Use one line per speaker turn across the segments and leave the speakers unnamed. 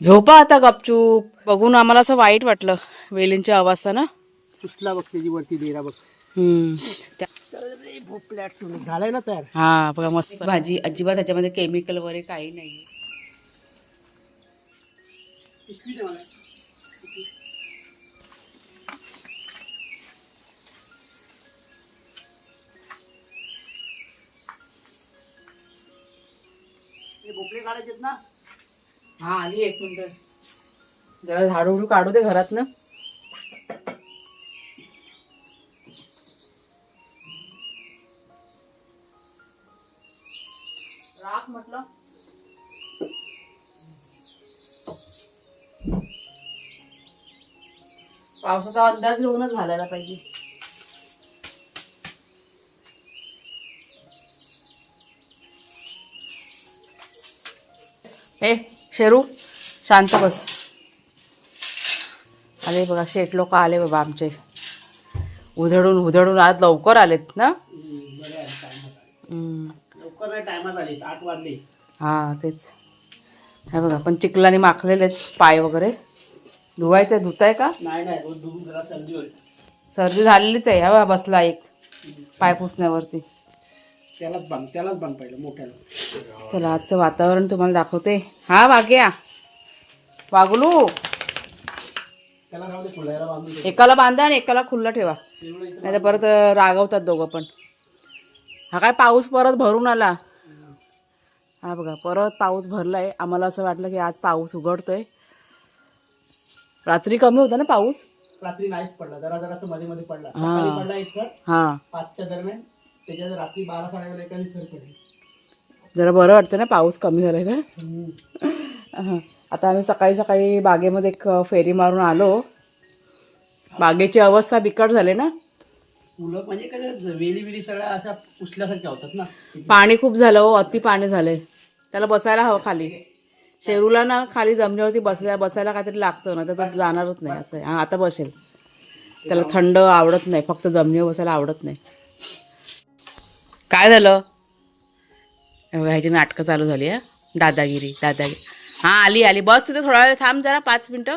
झोपा आता गपचूप. बघून आम्हाला असं वाईट वाटलं वेलींची अवस्था ना
कुठला बघ त्याची वरती डेरा बघ. झालाय ना तयार?
हा बघा मस्त. भाजी अजिबात त्याच्यामध्ये केमिकल वगैरे काही नाही.
भोपळे काढायचे ना?
हा आली एक मिनिट. जरा झाडू उडू काढू दे घरात ना. राख म्हटलं. पावसाचा अंदाज घेऊनच घालायला पाहिजे. ए शेरू शांत बस. आले बघा शेट लोक आले बाबा आमचे. उधळून उधळून आज लवकर आलेत ना.
लवकर टायमात आले आठ वाजले.
हा तेच. हे बघा पण चिखलाने माखलेले आहेत पाय वगैरे. धुवायचं आहे धुताय का?
नाही रोज सर्दी होईल.
सर्दी झालेलीच आहे हा बसला एक. पाय पुसण्यावरती.
त्यालाच बांध त्यालाच बांध पाहिजे मोठ्याला.
चला आजचं वातावरण तुम्हाला दाखवते. हा वाग्या वागलू
त्याला राहू दे फुलायला बांधून दे.
एकाला बांधा आणि एकाला खुल्ला ठेवा.
इथं
नाही तर परत रागवतात दोघं पण. हा काय पाऊस परत भरून आला? हा बघा परत पाऊस भरलाय. आम्हाला असं वाटलं की आज पाऊस उघडतोय. रात्री कमी होता ना पाऊस?
रात्री नाहीच पडला जरा जरा मध्ये मध्ये पडला.
हा.
सकाळी पडला
हा.
पाचच्या दरम्यान त्याच्यात रात्री बारा साडेबारा एखादी सर पडली.
जरा बरं वाटतं ना पाऊस कमी झालाय हा. आता आम्ही सकाळी सकाळी बागेमध्ये एक फेरी मारून आलो. बागेची अवस्था बिकट झाली ना?
फुलं म्हणजे काय वेली वेली सगळ्या अशा पुसल्यासारख्या होतात ना?
पाणी खूप झालं हो अति पाणी झालंय. त्याला बसायला हवं खाली. शेरूला ना खाली जमिनीवरती बसल्या बसायला काहीतरी लागतं ना तर जाणारच नाही असं. हा आता बसेल. त्याला थंड आवडत नाही फक्त जमिनीवर बसायला आवडत नाही. काय झालं? ह्याची नाटकं चालू झाली आहे दादागिरी दादागिरी. हां आली आली. बस तिथे थोडा वेळ थांब जरा पाच मिनटं.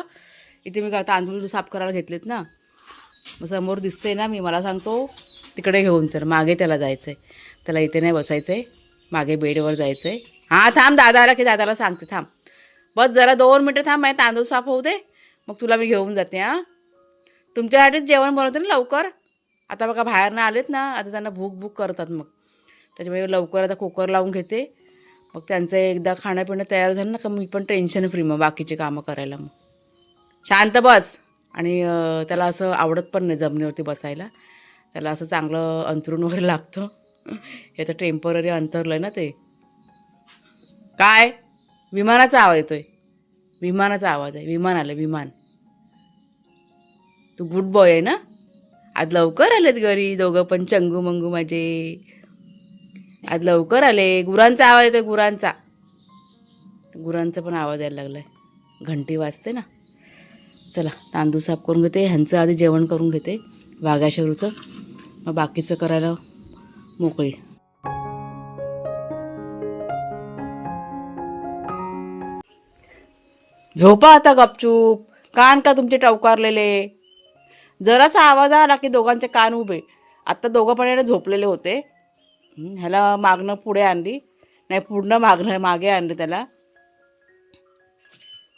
इथे मी काय तांदूळ साफ करायला घेतलेत ना. मग समोर दिसते ना मी मला सांगतो तिकडे घेऊन तर मागे त्याला जायचं आहे त्याला इथे नाही बसायचं आहे मागे बेडवर जायचं आहे हां थांब दादा आला की दादाला सांगते थांब. बस जरा दोन मिनटं थांब माझे तांदूळ साफ होऊ दे. मग तुला मी घेऊन जाते हां? तुमच्यासाठीच जेवण बनवते ना लवकर. आता बघा बाहेरनं आलेत ना आता त्यांना भूक भूक करतात मग. त्याच्यामुळे लवकर आता कुकर लावून घेते. मग त्यांचं एकदा खाणंपिणं तयार झालं ना का मी पण टेन्शन फ्री मग बाकीची कामं करायला मग. शांत बस. आणि त्याला असं आवडत पण नाही जमिनीवरती बसायला. त्याला असं चांगलं अंतरून वगैरे लागतं. हे तर टेंपररी अंतरलं आहे ना ते. काय? विमानाचा आवाज येतोय. विमानाचा आवाज आहे. विमान आलं विमान. तू गुड बॉय आहे ना? आज लवकर आलेत घरी दोघं पण चंगू मंगू माझे. आज लवकर आले. गुरांचा आवाज येतोय गुरांचा. गुरांचा पण आवाज यायला लागलाय. घंटी वाजते ना. चला तांदूळ साफ करून घेते. ह्यांचं आधी जेवण करून घेते. वाघाशरूचं मग बाकीचं करायला मोकळी. झोपा आता गपचूप. कान का तुमचे टवकारलेले? जरासा आवाज आला की दोघांचे कान उभे. आत्ता दोघं पण झोपलेले होते. ह्याला मागणं पुढे आणली. नाही पूर्ण मागणं मागे आणलं त्याला.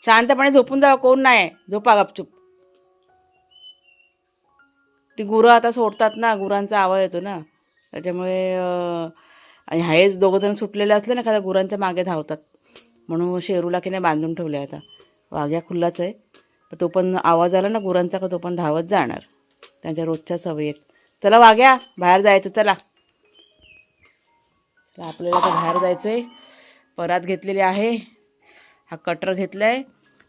शांतपणे झोपून जावं कोण नाही झोपा गपचूप. ती गुरं आता सोडतात ना गुरांचा आवाज येतो ना. त्याच्यामुळे आणि हेच दोघं जण सुटलेले असले ना एखाद्या गुरांच्या मागे धावतात. म्हणून शेरूला की नाही बांधून ठेवले आता. वाघ्या खुल्लाच आहे. पण तो पण आवाज आला ना गुरांचा का तो पण धावत जाणार. त्यांच्या रोजच्या सवयी आहेत. चला वाघ्या बाहेर जायचं चला. तर आपल्याला आता बाहेर जायचं आहे परात घेतलेली आहे. हा कटर घेतला आहे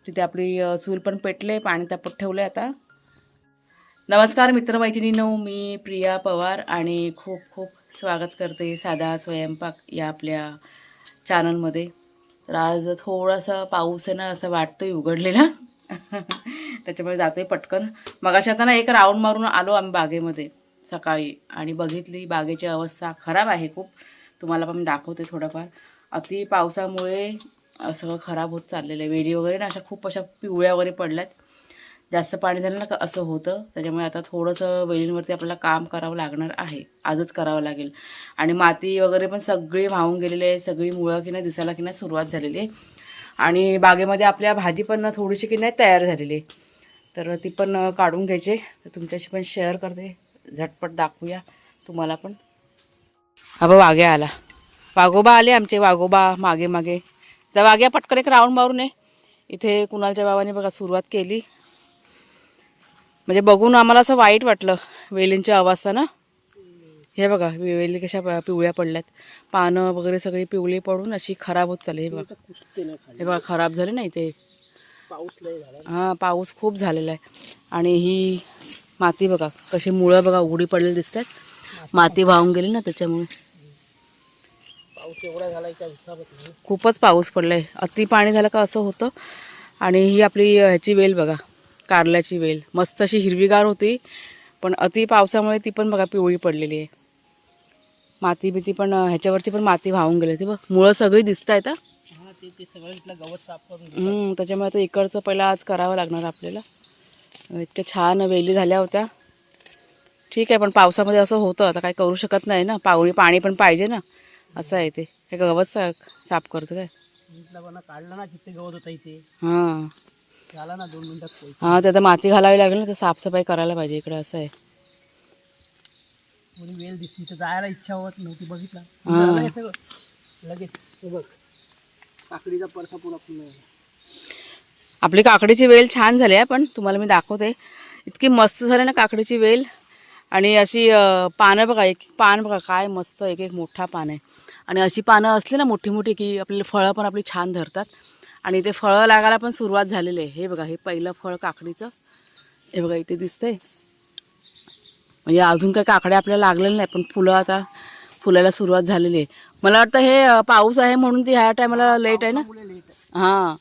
तिथे आपली चूल पण पेटले पाणी तापत ठेवलं आहे आता. नमस्कार मित्रमैत्रिणीनो मी प्रिया पवार आणि खूप खूप स्वागत करते साधा स्वयंपाक या आपल्या चॅनलमध्ये तर आज थोडासा पाऊस आहे ना असं वाटतोय उघडलेला. त्याच्यामुळे जातोय पटकन. मगाशी आता ना एक राऊंड मारून आलो आम्ही बागेमध्ये सकाळी आणि बघितली बागेची अवस्था खराब आहे खूप. तुम्हाला पण मी दाखवते थोडंफार. अति पावसामुळे सगळं खराब होत चाललेलं आहे. वेली वगैरे ना अशा खूप अशा पिवळ्या वगैरे पडल्यात. जास्त पाणी झालं ना का असं होतं. त्याच्यामुळे आता थोडंसं वेलींवरती आपल्याला काम करावं लागणार आहे. आजच करावं लागेल. आणि माती वगैरे पण सगळी वाहून गेलेली आहे. सगळी मुळं की नाही दिसायला की नाही सुरुवात झालेली आहे. आणि बागेमध्ये आपल्या भाजी पण ना थोडीशी की नाही तयार झालेली आहे. तर ती पण काढून घ्यायची. तर तुमच्याशी पण शेअर करते. झटपट दाखवूया. तुम्हाला पण. हा वाघ्या आला. वाघोबा आले आमचे वाघोबा मागे मागे. तर वाघ्या पटकन एक राऊंड मारून ये. इथे कुणालच्या बाबाने बघा सुरुवात केली. म्हणजे बघून आम्हाला असं वाईट वाटलं वेलींच्या आवाजानं. हे बघा वेली कशा प- पिवळ्या पडल्यात. पानं वगैरे सगळी पिवळी पडून अशी खराब होत चालली. हे बघा. हे बघा खराब झाले ना इथे.
पाऊस
हां पाऊस खूप झालेला आहे. आणि ही माती बघा कशी मुळं बघा उघडी पडलेली दिसतात. माती वाहून गेली ना त्याच्यामुळे.
पाऊस एवढा त्या हिसाबच नाही.
खूपच पाऊस पडलाय. अति पाणी झालं का असं होतं. आणि ही आपली ह्याची वेल बघा कारल्याची वेल. मस्त अशी हिरवीगार होती पण अति पावसामुळे ती पण बघा पिवळी पडलेली आहे. माती बिती पण ह्याच्यावरची पण माती वाहून गेली ती बघ. मुळं सगळी दिसत आहेत
हा. गवत साफ करून.
त्याच्यामुळे आता इकडचं पहिलं आज करावं लागणार आपल्याला. इतक्या छान वेली झाल्या होत्या. ठीक आहे पण पावसामध्ये असं होतं आता काय करू शकत नाही ना. पावणी पाणी पण पाहिजे ना. असं आहे ते. काय गवत सा साफ करतो काय?
इथलं काढलं ना किती गवत होता इथे.
हां.
झाला ना दोन मिनिटात.
हां ते आता माती घालावी लागेल ना तर साफसफाई करायला पाहिजे इकडे असं आहे.
वेळ दिसली तर जायला इच्छा होत नव्हती बघितलं.
हा.
झालं हे सगळं. लगेच हे बघ. काकडीचा परसा पुरा पुन्हा
आपली काकडीची वेल छान झाली आहे पण तुम्हाला मी दाखवते. इतकी मस्त झाली ना काकडीची वेल. आणि अशी पानं बघा एक पान बघा काय मस्त एक एक मोठा पान आहे. आणि अशी पानं असली ना मोठी मोठी की आपल्याला फळं पण आपली छान धरतात. आणि ते फळं लागायला पण सुरुवात झालेली आहे. हे बघा हे पहिलं फळ काकडीचं. हे बघा इथे दिसतंय. म्हणजे अजून काही काकड्या आपल्याला लागलेल्या नाही पण फुलं आता फुलायला सुरुवात झालेली आहे. मला वाटतं हे पाऊस आहे म्हणून ती ह्या टायमाला लेट आहे ना? हां.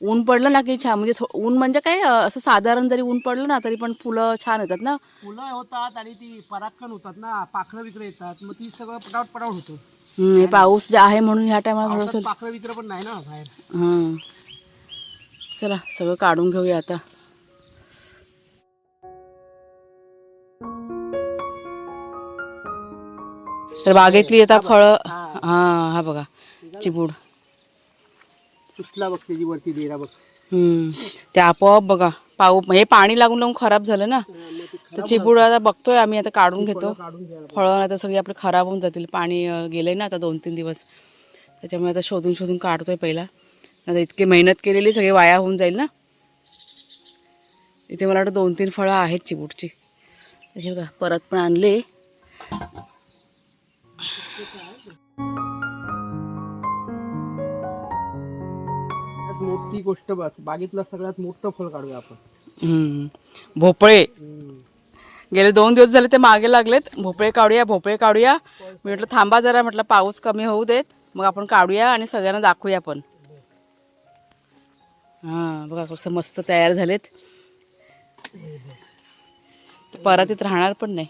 ऊन पडलं ना की छान म्हणजे ऊन म्हणजे काय असं साधारण जरी ऊन पडलं ना तरी पण फुलं छान येतात ना?
फुलं होतात आणि ती परागकण होतात ना पाखरं विक्र येतात मग ती सगळं पटावट पटावट होतं
पाऊस जे आहे म्हणून ह्या टायमाला थोडंसं
पाखरं विक्र पण नाही ना बाहेर.
हां चला सगळं काढून घेऊया आता. तर बागेतली आता फळं हां हा बघा. चिबूड.
कुठला बघ त्याची वरती देरा बघ.
हम्म. ते आपोआप बघा. पाऊ हे पाणी लागून लागून खराब झालं ना. तर चिबूड आता बघतोय आम्ही आता काढून घेतो.
काढून
फळं आता सगळी आपले खराब होऊन जातील. पाणी अं, गेलंय ना आता दोन तीन दिवस. त्याच्यामुळे आता शोधून शोधून काढतोय पहिला. आता इतकी मेहनत केलेली सगळी वाया होऊन जाईल ना. इथे मला वाटतं दोन तीन फळं आहेत चिबूडची. तर हे बघा परत पण आणले.
मोठी गोष्ट बस. बागेतलं सगळ्यात मोठं फळ काढूया आपण.
हम्म. भोपळे. गेले दोन दिवस झाले ते मागे लागलेत. भोपळे काढूया भोपळे काढूया. मी म्हटलं थांबा जरा म्हटलं पाऊस कमी होऊ देत. मग आपण काढूया आणि सगळ्यांना दाखवूया पण. हां बघा कसं मस्त तयार झालेत. परत इथं राहणार पण नाही.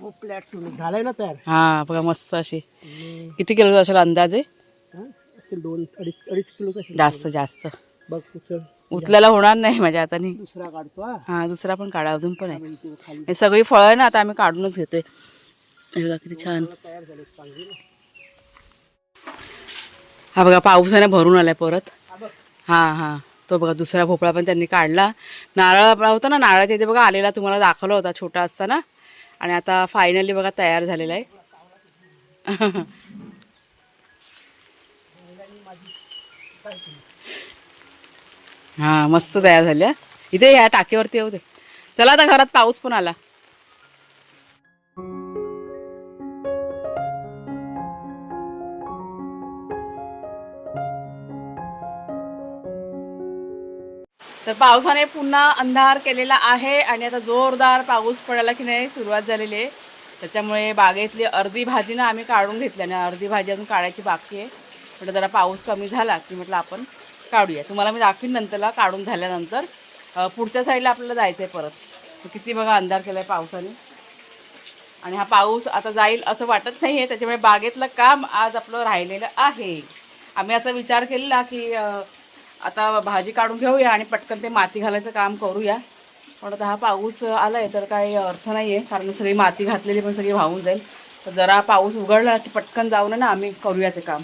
भोपल्या झालंय ना तयार?
हां बघा मस्त अशी. किती किलो असेल अंदाजे?
हा? असेल दोन अडीच अडीच किलो कसे
जास्त जास्त.
बघ उचल.
उचलायला होणार नाही माझ्या हाताने
दुसरा काढतो हा.
हां दुसरा पण काढा अजून पण आहे.
इथे खाली.
हे सगळी फळं ना आता आम्ही काढूनच घेतोय. हे बघा किती छान.
तयार झाले चांगली ना.
हा बघा पावसाने भरून आलाय परत.
हा बघ.
हां हां. तो बघा दुसरा भोपळा पण त्यांनी काढला. नारळ आपला होता ना नारळाच्या इथे बघा आलेला तुम्हाला दाखवला होता छोटा असताना. आणि आता फायनली बघा तयार झालेला आहे. हां मस्त तयार झाल्या. इथे ह्या टाकीवरती येऊ दे. चला आता घरात पाऊस पण आला. तर पावसाने पुन्हा अंधार केलेला आहे आणि आता जोरदार पाऊस पडायला की नाही सुरुवात झालेली आहे. त्याच्यामुळे बागेतली अर्धी भाजी ना आम्ही काढून घेतल्या आणि अर्धी भाजी अजून काढायची बाकी आहे. म्हटलं जरा पाऊस कमी झाला की म्हटलं आपण काढूया. तुम्हाला मी दाखवीन नंतरला काढून झाल्यानंतर पुढच्या साईडला आपल्याला जायचं आहे परत. तर किती बघा अंधार केला आहे पावसाने. आणि हा पाऊस आता जाईल असं वाटत नाही आहे त्याच्यामुळे बागेतलं काम आज आपलं राहिलेलं आहे. आम्ही असा विचार केलेला की आता भाजी काढून घेऊया आणि पटकन ते माती घालायचं काम करूया. पण आता हा पाऊस आला आहे तर काही अर्थ नाही आहे कारण सगळी माती घातलेली पण सगळी वाहून जाईल. तर जरा पाऊस उघडला की पटकन जाऊन ना आम्ही करूया ते काम.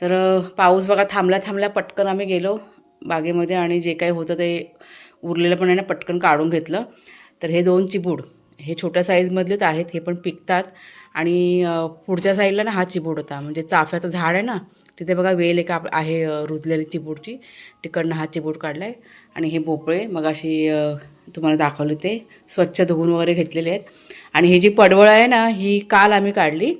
तर पाऊस बघा थांबल्या थांबल्या पटकन आम्ही गेलो बागेमध्ये आणि जे काही होतं ते उरलेलं पण आहे ना पटकन काढून घेतलं. तर हे दोन चिबूड हे छोट्या साईजमधलेच आहेत हे पण पिकतात. आणि पुढच्या साईडला ना हा चिबूड होता. म्हणजे चाफ्याचं झाड आहे ना तिथे बघा वेल एक आप आहे रुजलेली चिबूडची. तिकडनं हा चिबूड काढला आहे आणि हे भोपळे मग अशी तुम्हाला दाखवले ते. स्वच्छ धुवून वगैरे घेतलेले आहेत. आणि ही जी पडवळ आहे ना ही काल आम्ही काढली.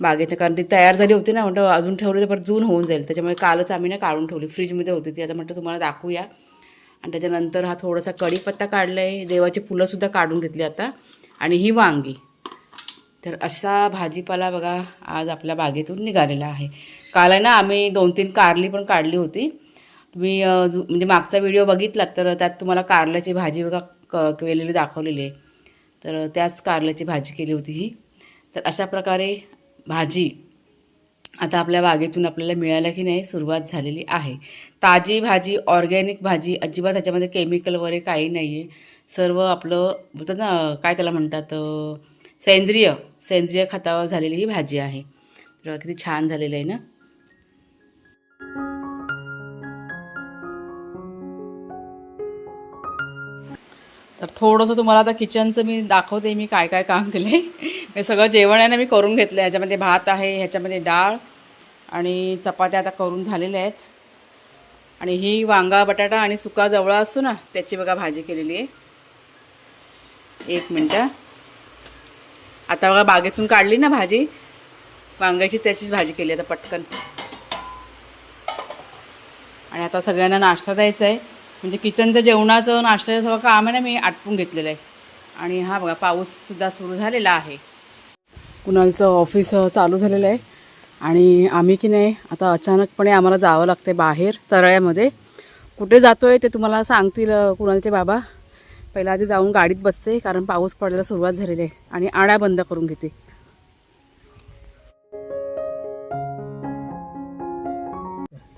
बागेत कारण ती तयार झाली होती ना म्हणतो अजून ठेवली तर परत जून होऊन जाईल. त्याच्यामुळे कालच आम्ही ना काढून ठेवली. फ्रीजमध्ये होती ती. आता म्हटलं तुम्हाला दाखवूया. आणि त्याच्यानंतर हा थोडासा कढीपत्ता काढला आहे देवाची फुलंसुद्धा काढून घेतली आता. आणि ही वांगी. तर असा भाजीपाला बघा आज आपल्या बागेतून निघालेला आहे. काल आहे ना आम्ही दोन तीन कारली पण काढली होती. तुम्ही जु- म्हणजे मागचा व्हिडिओ बघितलात तर त्यात तुम्हाला कारल्याची भाजी बघा क केलेली दाखवलेली आहे. तर त्याच कारल्याची भाजी केली होती ही. तर अशा प्रकारे भाजी आता आपल्या बागेतून आपल्याला मिळायला की नाही सुरुवात झालेली आहे. ताजी भाजी ऑर्गॅनिक भाजी अजिबात त्याच्यामध्ये केमिकल वगैरे काही नाही आहे सर्व आपलं बोलतात ना काय त्याला म्हणतात सेंद्रिय सेंद्रिय खतावर झालेली ही भाजी आहे. तर किती छान झालेलं आहे ना? तर थोडंसं तुम्हाला आता किचनचं मी दाखवते मी काय काय काम केलं आहे हे सगळं जेवण आहे ना मी करून घेतलं ह्याच्यामध्ये भात आहे ह्याच्यामध्ये डाळ आणि चपात्या आता करून झालेल्या आहेत. आणि ही वांगा बटाटा आणि सुका जवळा असतो ना त्याची बघा भाजी केलेली आहे. एक मिनटं. आता बघा बागेतून काढली ना भाजी. वांग्याची त्याचीच भाजी केली आता पटकन. आणि आता सगळ्यांना नाश्ता द्यायचा आहे. म्हणजे किचनचं जेवणाचं नाश्त्याचं सगळं काम आहे ना मी आटपून घेतलेलं आहे. आणि हा बघा पाऊससुद्धा सुरू झालेला आहे. कुणालचं ऑफिस चालू झालेलं आहे. आणि आम्ही की नाही आता अचानकपणे आम्हाला जावं लागतं बाहेर तरळ्यामध्ये. कुठे जातो आहे ते तुम्हाला सांगतील कुणालचे बाबा. पहिला आधी जाऊन गाडीत बसते कारण पाऊस पडायला सुरुवात झालेली आहे. आणि आड्या बंद करून घेते.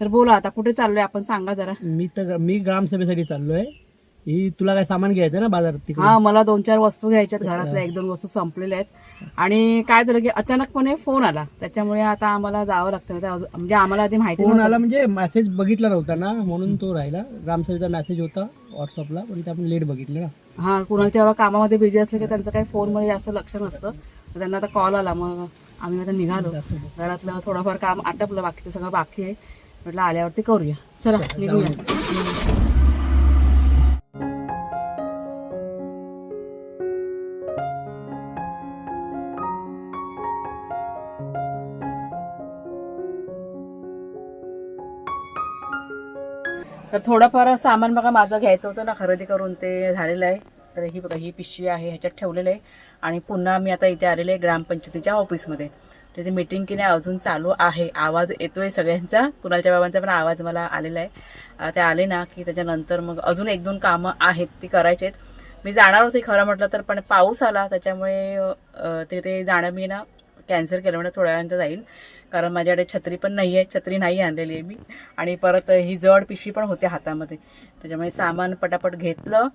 तर बोला आता कुठे चाललोय? आपण सांगा जरा.
मी तर मी ग्रामसभेसाठी चाललोय. ही तुला काय सामान घ्यायचं ना बाजारात
हा मला दोन चार वस्तू घ्यायच्यात घरातल्या एक दोन वस्तू संपलेल्या आहेत. आणि काय झालं की अचानकपणे फोन आला. त्याच्यामुळे आता आम्हाला जावं लागतं म्हणजे आम्हाला आधी माहिती
फोन. आला म्हणजे मेसेज बघितला नव्हता ना म्हणून तो राहिला. ग्रामसभेचा मेसेज होता व्हॉट्सअपला पण ते आपण लेट बघितलं ना.
हा कुणाच्या कामामध्ये बिझी असले की त्यांचं काही फोनमध्ये जास्त लक्ष नसतं. त्यांना आता कॉल आला. मग आम्ही आता निघालो. घरातलं थोडंफार काम आटपलं बाकीचं सगळं बाकी आहे. म्हटलं आल्यावरती करूया. चला निघूया. तर थोडंफार सामान बघा माझं घ्यायचं होतं ना खरेदी करून ते झालेलं आहे. तर ही बघा ही पिशवी आहे ह्याच्यात ठेवलेलं आहे. आणि पुन्हा मी आता इथे आलेले आहे ग्रामपंचायतीच्या ऑफिसमध्ये. तिथे मीटिंग की नाही अजून चालू आहे. आवाज येतोय सगळ्यांचा. कुणाच्या बाबांचा पण आवाज मला आलेला आहे. ते आले ना की त्याच्यानंतर मग अजून एक दोन कामं आहेत ती करायची आहेत. मी जाणार होते खरं म्हटलं तर पण पाऊस आला. त्याच्यामुळे तिथे ते ते जाणं मी ना कॅन्सल केलं म्हणजे थोड्या वेळानंतर जाईल. कारण माझ्याकडे छत्री पण नाही आहे छत्री नाही आणलेली आहे मी. आणि परत ही जड पिशवी पण होते हातामध्ये. त्याच्यामुळे सामान पटापट घेतलं.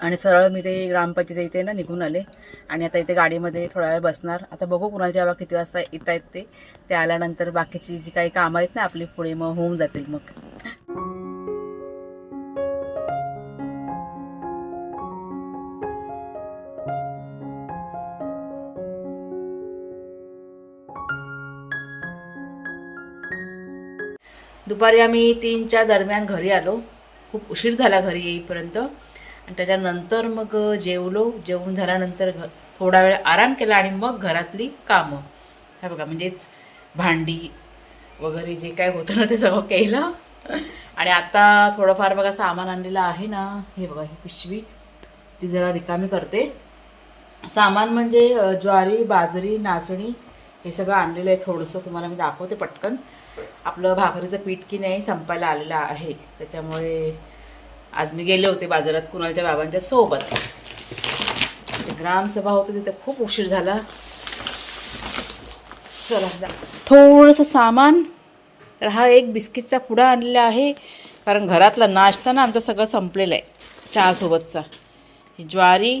आणि सरळ मी ते ग्रामपंचायत इथे ना निघून आले. आणि आता इथे गाडीमध्ये थोडा वेळ बसणार. आता बघू कुणाच्या बाबा किती वाजता येत आहेत ते. ते आल्यानंतर बाकीची जी काही कामं आहेत ना आपली पुढे मग होऊन जातील मग. दुपारी आम्ही तीनच्या दरम्यान घरी आलो. खूप उशीर झाला घरी येईपर्यंत. आणि त्याच्यानंतर मग जेवलो. जेवून झाल्यानंतर घ थोडा वेळ आराम केला आणि मग घरातली कामं. हे बघा म्हणजेच भांडी वगैरे जे काय होतं ना ते सगळं केलं. आणि आता थोडंफार बघा सामान आणलेलं आहे ना. हे बघा ही पिशवी. ती जरा रिकामी करते. सामान म्हणजे ज्वारी बाजरी नाचणी हे सगळं आणलेलं आहे थोडंसं तुम्हाला मी दाखवते पटकन. आपलं भाकरीचं पीठ की नाही संपायला आलेलं आहे. त्याच्यामुळे आज मी गेले होते बाजारात कुणालच्या बाबांच्या सोबत. ते ग्रामसभा होती तिथे खूप उशीर झाला. चला थोडंसं सामान. तर हा एक बिस्किटचा पुडा आणलेला आहे. कारण घरातला नाश्ता ना आमचं सगळं संपलेलं आहे. चहासोबतचा. ही ज्वारी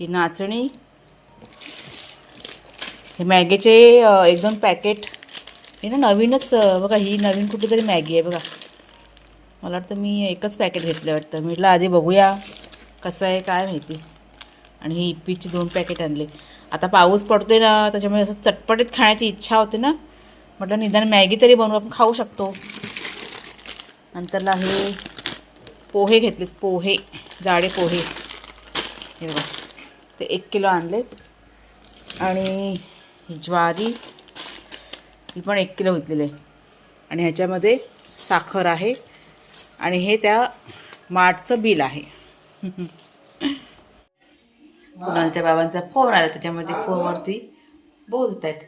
ही नाचणी हे मॅगीचे एक दोन पॅकेट. हे ना नवीनच बघा ही नवीन कुठेतरी मॅगी आहे बघा. मला वाटतं मी एकच पॅकेट घेतलं वाटतं. म्हटलं आधी बघूया कसं आहे काय माहिती. आणि ही इप्पीची दोन पॅकेट आणले. आता पाऊस पडतोय ना त्याच्यामुळे असं चटपटीत खाण्याची इच्छा होते ना. म्हटलं निदान मॅगी तरी बनवून आपण खाऊ शकतो. नंतरला हे पोहे घेतलेत पोहे जाडे पोहे. हे बघा ते एक किलो आणले आणि ही ज्वारी ही पण एक किलो घेतलेली आहे. आणि ह्याच्यामध्ये साखर आहे. आणि हे त्या मार्टचं बिल आहे. कुणालच्या बाबांचा फोन आला त्याच्यामध्ये फोनवरती बोलत आहेत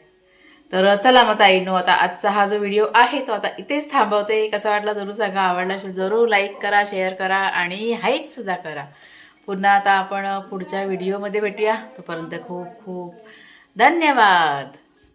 तर चला मग ताईनो आता आजचा हा जो व्हिडिओ आहे तो आता इथेच थांबवते. कसा वाटला जरूर सांगा. आवडला असेल जरूर लाईक करा शेअर करा आणि हाईपसुद्धा करा. पुन्हा आता आपण पुढच्या व्हिडिओमध्ये भेटूया. तोपर्यंत खूप खूप धन्यवाद.